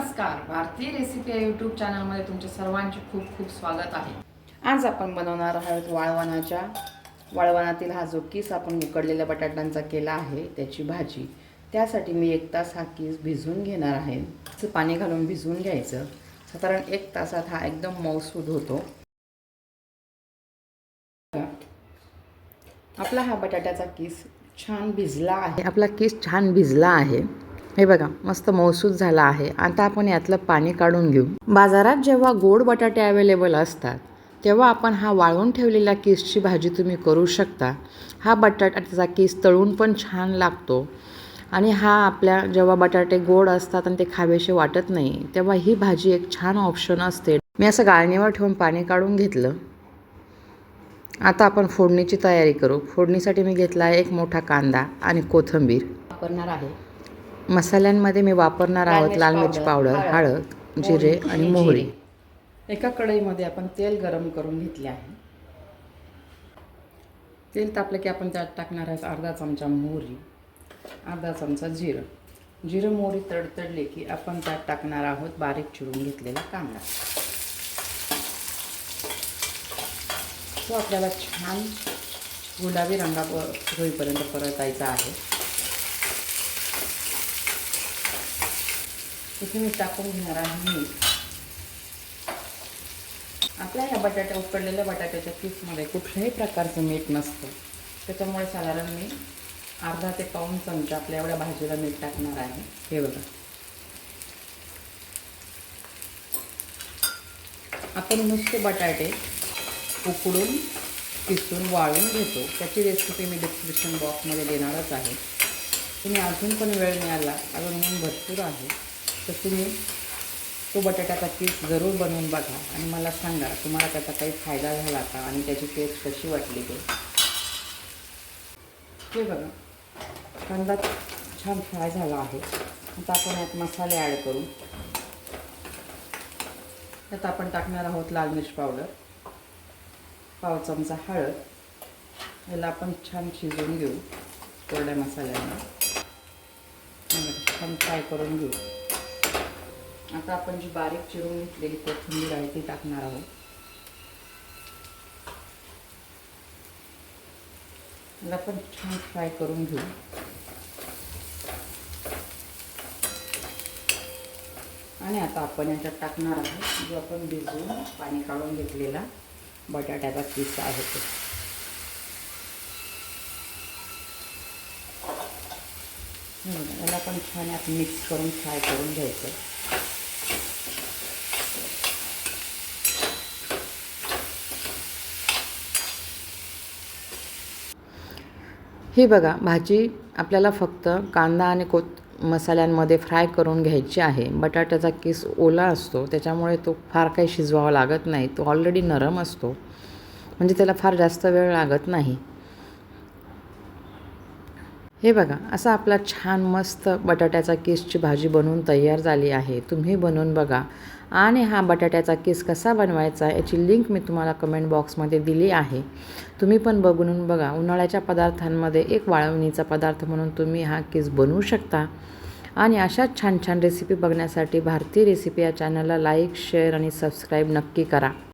नमस्कार. भारतीय रेसिपी या यूट्यूब चॅनलमध्ये तुमचे सर्वांचे खूप खूप स्वागत आहे. आज आपण बनवणार आहोत वाळवणाच्या. वाळवणातील हा जो किस आपण उकडलेल्या बटाट्यांचा केला आहे त्याची भाजी. त्यासाठी मी एक तास हा किस भिजवून घेणार आहे. असं पाणी घालून भिजवून घ्यायचं. साधारण एक तासात हा एकदम मऊसूद होतो. आपला हा बटाट्याचा किस छान भिजला आहे. आपला किस छान भिजला आहे. हे बघा मस्त मौसूद झाला आहे. आता आपण यातलं पाणी काढून घेऊ. बाजारात जेव्हा गोड बटाटे अवेलेबल असतात तेव्हा आपण हा वाळवून ठेवलेल्या किसची भाजी तुम्ही करू शकता. हा बटाट्याचा किस तळून पण छान लागतो. आणि हा आपल्या जेव्हा बटाटे गोड असतात आणि ते खावेसे वाटत नाही तेव्हा ही भाजी एक छान ऑप्शन असते. मी असं गाळणीवर ठेवून पाणी काढून घेतलं. आता आपण फोडणीची तयारी करू. फोडणीसाठी मी घेतला आहे एक मोठा कांदा आणि कोथिंबीर. वापरणार आहे. मसाल्यांमध्ये मी वापरणार आहोत लाल मिरची पावडर हळद जिरे आणि मोहरी. एका कढईमध्ये आपण तेल गरम करून घेतले आहे. तेल तापलं की आपण त्यात टाकणार आहोत अर्धा चमचा मोहरी अर्धा चमचा जिरं. जिरं मोहरी तडतडले की आपण त्यात टाकणार आहोत बारीक चिरून घेतलेला कांदा. तो आपल्याला छान गुलाबी रंगा होईपर्यंत परतायचा आहे. इथे मी टाकून घेणार आहे मीठ. आपल्या ह्या बटाट्या उकडलेल्या बटाट्याच्या पीसमध्ये कुठल्याही प्रकारचं मीठ नसतं. त्याच्यामुळे साधारण मी अर्धा ते पाऊन चमचा आपल्या एवढ्या भाजीला मीठ टाकणार आहे. हे बघा. आपण नुसते बटाटे उकडून किसून वाळून घेतो. त्याची रेसिपी मी डिस्क्रिप्शन बॉक्समध्ये देणारच आहे. तुम्ही अजून पण वेळ मिळाला अजून म्हणून भरपूर आहे. तर तुम्ही तो बटाट्याचा पत्तीस जरूर बनवून बघा आणि मला सांगा तुम्हाला त्याचा काही फायदा झाला का आणि त्याची टेस्ट कशी वाटली ते? हे बघा कांदा छान फ्राय झाला आहे. आता आपण यात मसाले ॲड करू. त्यात आपण टाकणार आहोत लाल मिर्च पावडर पाव चमचा हळद. याला आपण छान शिजवून घेऊ कोरड्या मसाल्यांना. छान फ्राय करून घेऊ. आता आपण जी बारीक चिरून घेतलेली कोथिंबीर आहे ती टाकणार आहोत. आपण पण छान फ्राय करून घेऊ. आणि आता आपण याच्यात टाकणार आहोत जो आपण भिजवून पाणी काढून घेतलेला बटाट्याचा किस्सा आहे तो. याला पण छान यात मिक्स करून फ्राय करून घ्यायचं. ही बघा भाजी आपल्याला फक्त कांदा आणि कोत मसाल्यांमध्ये फ्राय करून घ्यायची आहे. बटाट्याचा किस ओला असतो त्याच्यामुळे तो फार काही शिजवावा लागत नाही. तो ऑलरेडी नरम असतो. म्हणजे त्याला फार जास्त वेळ लागत नाही. हे बघा असा आपला छान मस्त बटाट्याचा केसची भाजी बनवून तयार झाली आहे. तुम्ही बनवून बघा. आणि हा बटाट्याचा केस कसा बनवायचा याची लिंक मी तुम्हाला कमेंट बॉक्समध्ये दिली आहे. तुम्ही पण बघून बघा. उन्हाळ्याच्या पदार्थांमध्ये एक वाळवणीचा पदार्थ म्हणून तुम्ही हा केस बनवू शकता. आणि अशाच छान छान रेसिपी बघण्यासाठी भारतीय रेसिपी या चॅनलला लाईक शेअर आणि सबस्क्राईब नक्की करा.